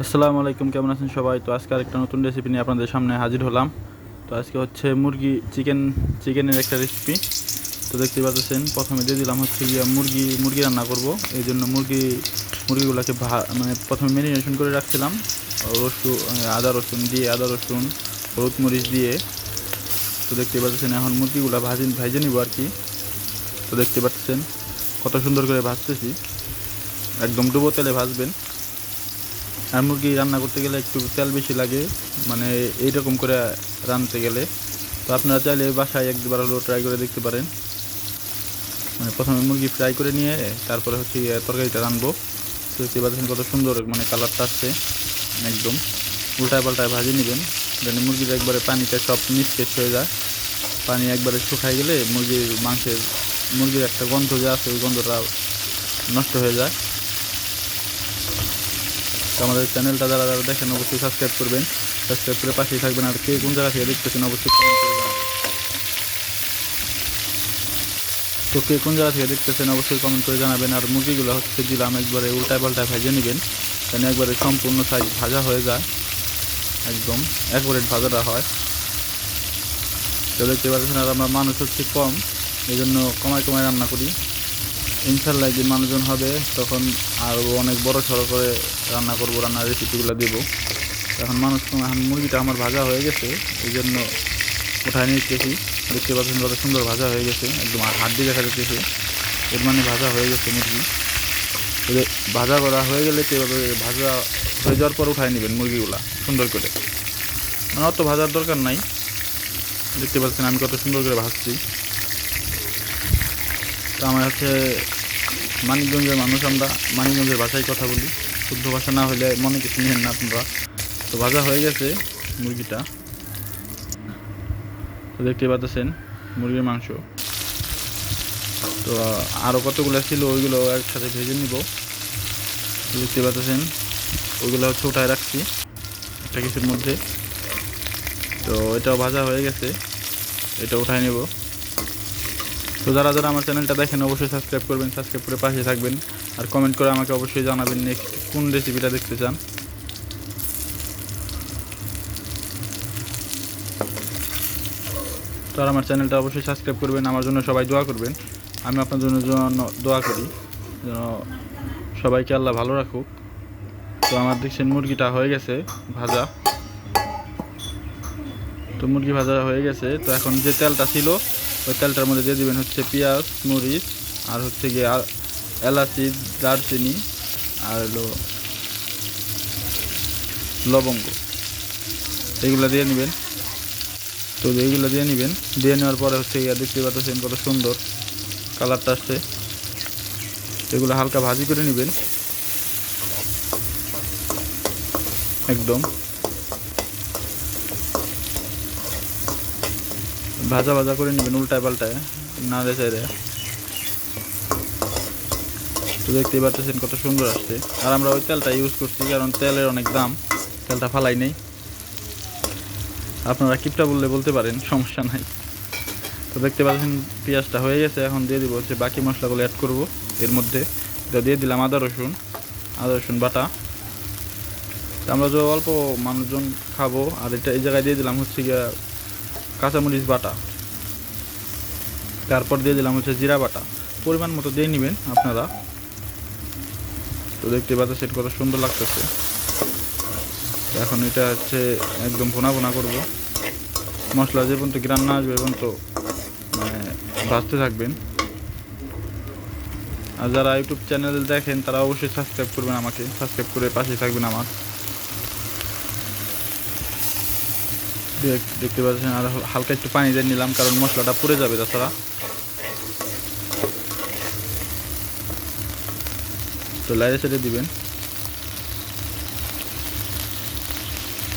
আসসালামু আলাইকুম, কেমন আছেন সবাই? তো আজকে আরেকটা নতুন রেসিপি নিয়ে আপনাদের সামনে হাজির হলাম। তো আজকে হচ্ছে মুরগি চিকেন চিকেনের একটা রেসিপি তো দেখতে পাচ্ছেন, প্রথমে দিয়ে দিলাম হচ্ছে গিয়ে মুরগি মুরগি রান্না করব। এই জন্য মুরগি, মুরগিগুলোকে ভা- মানে প্রথমে ম্যারিনেশন করে রাখছিলাম। রসুন আদা রসুন দিয়ে, আদা রসুন, হলুদ মরিচ দিয়ে। তো দেখতে পাচ্ছেন, এখন মুরগিগুলো ভাজি, ভাজে নিব আর কি। তো দেখতে পাচ্ছেন, কত সুন্দর করে ভাজতেছি। একদম ডুবো তেলে ভাজবেন। আর মুরগি রান্না করতে গেলে একটু তেল বেশি লাগে মানে এইরকম করে রাঁধতে গেলে। তো আপনারা চাইলে বাসায় এক দুবার হলেও ট্রাই করে দেখতে পারেন। মানে প্রথমে মুরগি ফ্রাই করে নিয়ে, তারপরে হচ্ছে তরকারিটা রানবো তো দেখতে পাচ্ছেন কত সুন্দর মানে কালারটা আসছে, একদম। উল্টায় পাল্টায় ভাজি নেবেন যেন মুরগির একবারে পানিটা সব মিসকেস হয়ে যায়। পানি একবারে শুকায় গেলে মুরগির মাংসের, মুরগির একটা গন্ধ যে আছে ওই গন্ধটা নষ্ট হয়ে যায়। তো আমাদের চ্যানেলটা যারা যারা দেখেন, অবশ্যই সাবস্ক্রাইব করবেন। সাবস্ক্রাইব করে পাশেই থাকবেন। আর কে কোন জায়গা থেকে দেখতেছেন, অবশ্যই কমেন্ট করে তো কে কোন জায়গা থেকে দেখতেছেন, অবশ্যই কমেন্ট করে জানাবেন। আর মুরগিগুলো হচ্ছে দিলাম একবারে উল্টায় পাল্টায় ভেজে নেবেন। যেন একবারে সম্পূর্ণ সাইজ ভাজা হয়ে যায়। একদম অ্যাকুরেট ভাজাটা হয়। তো দেখতে পাচ্ছেন, আর আমরা মানুষ হচ্ছে কম। এই জন্য কমায় কমায় রান্না করি। ইনশাল্লাহ একদিন মানুষজন হবে, তখন আরও অনেক বড় সড়ো করে রান্না করব, রান্নার রেসিপিগুলো দেবো। এখন মানুষ এখন মুরগিটা আমার ভাজা হয়ে গেছে, এই জন্য উঠায় নিতেছি। দেখতে পাচ্ছেন কত সুন্দর ভাজা হয়ে গেছে, একদম হাড্ডি দেখা যাচ্ছে এর মানে ভাজা হয়ে গেছে মুরগি। ভাজা করা হয়ে গেলে তো এভাবে ভাজা হয়ে যাওয়ার পর উঠায় নেবেন মুরগিগুলা, সুন্দর করে। মানে অত ভাজার দরকার নাই। দেখতে পাচ্ছেন আমি কত সুন্দর করে ভাজছি। তো আমার হচ্ছে মানিকগঞ্জের মানুষ আমরা, মানিকগঞ্জের ভাষায় কথা বলি। শুদ্ধ ভাষা না হলে মনে কিছু নিয়েন না আপনারা। তো ভাজা হয়ে গেছে মুরগিটা। তো দেখতে পাচ্ছেন মুরগির মাংস। তো আরও কতগুলো ছিল ওইগুলো একসাথে ভেজে নিব। দেখতে পাচ্ছেন ওইগুলো হচ্ছে উঠায় রাখছি একটা কিছুর মধ্যে। তো এটাও ভাজা হয়ে গেছে। এটা উঠায় নেব। তো যারা যারা আমার চ্যানেলটা দেখেন, অবশ্যই সাবস্ক্রাইব করবেন সাবস্ক্রাইব করে পাশে থাকবেন। আর কমেন্ট করে আমাকে অবশ্যই জানাবেন নেক্সট কোন রেসিপিটা দেখতে চান। তো আর আমার চ্যানেলটা অবশ্যই সাবস্ক্রাইব করবেন, আমার জন্য সবাই দোয়া করবেন। আমি আপনার জন্য দোয়া করি, যেন সবাইকে আল্লাহ ভালো রাখুক। তো আমার দেখছেন মুরগিটা হয়ে গেছে ভাজা। তো মুরগি ভাজা হয়ে গেছে, তো এখন যে তেলটা ছিল ওই তেলটার মধ্যে দিয়ে দেবেন হচ্ছে পেঁয়াজ, মরিচ আর হচ্ছে গিয়ে এলাচি, দারচিনি আর হলো লবঙ্গ। এগুলো দিয়ে নেবেন। তো এইগুলো দিয়ে নেবেন। দিয়ে নেওয়ার পরে হচ্ছে গিয়ে দেখতে পাচ্ছেন কত সুন্দর কালারটা আসছে। এগুলো হালকা ভাজি করে নেবেন। একদম। ভাজা ভাজা করে নেবেন, উল্টায় পাল্টায়, না রেচে রে তো দেখতেই পাচ্ছেন কত সুন্দর আসছে। আর আমরা ওই তেলটা ইউজ করছি, কারণ তেলের অনেক দাম, তেলটা ফালাই নেই। আপনারা কিপটা বললে বলতে পারেন, সমস্যা নাই। তো দেখতে পাচ্ছেন, পেঁয়াজটা হয়ে গেছে, এখন দিয়ে দিব হচ্ছে বাকি মশলাগুলো অ্যাড করব। এর মধ্যে এটা দিয়ে দিলাম আদা, রসুন আদা, রসুন বাটা। আমরা যে অল্প মানুষজন খাব, আর এটা এই জায়গায় দিয়ে দিলাম হচ্ছে গিয়া কাঁচামরিচ বাটা। তারপর দিয়ে দিলাম হচ্ছে জিরা বাটা। পরিমাণ মতো দিয়ে নেবেন আপনারা। তো দেখতে পাচ্ছেন কত সুন্দর লাগতেছে। এখন এটা হচ্ছে একদম ভোনা ভোনা করব। মশলা যে পর্যন্ত গ্রান না আসবে পর্যন্ত মানে ভাজতে থাকবেন। আর যারা ইউটিউব চ্যানেল দেখেন, তারা অবশ্যই সাবস্ক্রাইব করবেন আমাকে। সাবস্ক্রাইব করে পাশে থাকবেন আমার। দেখতে পাচ্ছেন, আর হালকা একটু পানি দিয়ে নিলাম, কারণ মশলাটা পুড়ে যাবে তাছাড়া। তো লাইরে ছেড়ে দিবেন।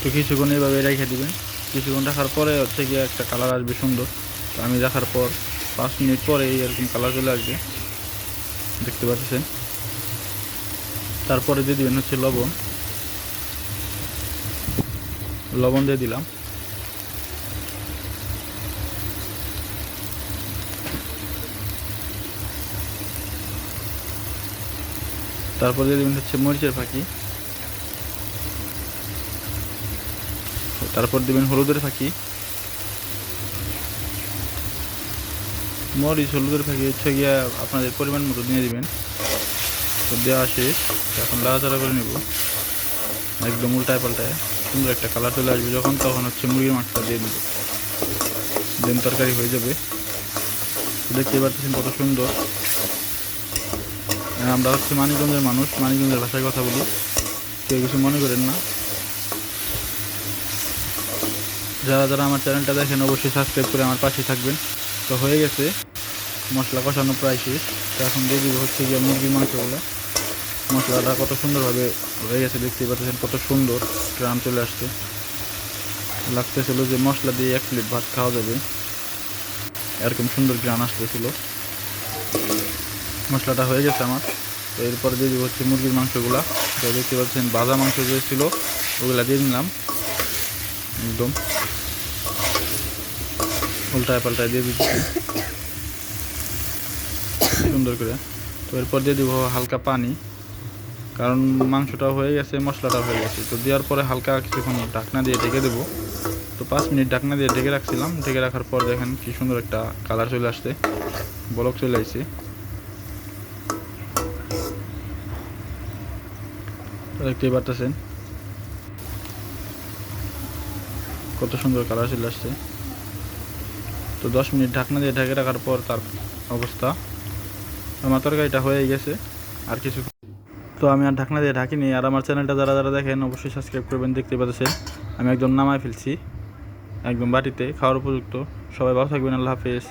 তো কিছুক্ষণ এইভাবে রেখে দিবেন। কিছুক্ষণ রাখার পরে হচ্ছে গিয়ে একটা কালার আসবে সুন্দর। তো আমি রাখার পর পাঁচ মিনিট পরে এরকম কালার চলে আসবে। দেখতে পাচ্ছেন? তারপরে দিয়ে দিবেন হচ্ছে লবণ। লবণ দিয়ে দিলাম। তারপর দিয়ে দেবেন হচ্ছে মরিচের ফাঁকি। তারপর দেবেন হলুদের ফাঁকি। মরিচ, হলুদের ফাঁকি হচ্ছে গিয়া আপনাদের পরিমাণ মতো দিয়ে দিবেন। তো দেওয়া শেষ। এখন লাড়াচাড়া করে নেব। একদম উল্টায় পাল্টায়। সুন্দর একটা কালার চলে আসবে যখন, তখন হচ্ছে মুরগির মাংসটা দিয়ে দেবো দেন তরকারি হয়ে যাবে। দেখতে পাচ্ছেন কত সুন্দর। আমরা হচ্ছে মানিকগঞ্জের মানুষ, মানিকগঞ্জের ভাষায় কথা বলি। কেউ কিছু মনে করেন না। যারা যারা আমার চ্যানেলটা দেখেন, অবশ্যই সাবস্ক্রাইব করে আমার পাশে থাকবেন। তো হয়ে গেছে, মশলা কষানো প্রায় শেষ। তো এখন দিয়ে দিব হচ্ছে গিয়ে মুরগির মাংসগুলো। মশলাটা কত সুন্দরভাবে হয়ে গেছে, দেখতেই পাচ্ছেন কত সুন্দর গ্রাম চলে আসছে। লাগতেছিল যে মশলা দিয়ে এক প্লেট ভাত খাওয়া যাবে। এরকম সুন্দর গ্রান আসতেছিল। মশলাটা হয়ে গেছে আমার। তো এরপর দিয়ে দিব হচ্ছে মুরগির মাংসগুলা। তো দেখতে পাচ্ছেন, ভাজা মাংস যে ছিল, ওগুলা দিয়ে দিলাম। একদম। উল্টায় পাল্টায় দিয়ে দিচ্ছি। সুন্দর করে। তো এরপর দিয়ে দিব হালকা পানি। কারণ মাংসটা হয়ে গেছে, মশলাটা হয়ে গেছে। তো দেওয়ার পরে হালকা কিছুক্ষণ ঢাকনা দিয়ে ঢেকে দেবো। তো পাঁচ মিনিট ঢাকনা দিয়ে ঢেকে রাখছিলাম। ঢেকে রাখার পর দেখেন কি সুন্দর একটা কালার চলে আসছে বলক চলে আসছে। দেখতেই পারতেছেন। কত সুন্দর কালার চলে আসছে। তো দশ মিনিট ঢাকনা দিয়ে ঢেকে রাখার পর তার অবস্থা। আমার তরকারিটা হয়ে গেছে, আর কিছু তো আমি আর ঢাকনা দিয়ে ঢাকিনি। আর আমার চ্যানেলটা যারা যারা দেখেন, অবশ্যই সাবস্ক্রাইব করবেন দেখতে পাচ্ছেন আমি একদম নামায় ফেলছি, একদম বাটিতে, খাওয়ার উপযুক্ত। সবাই ভালো থাকবেন, আল্লাহ হাফেজ।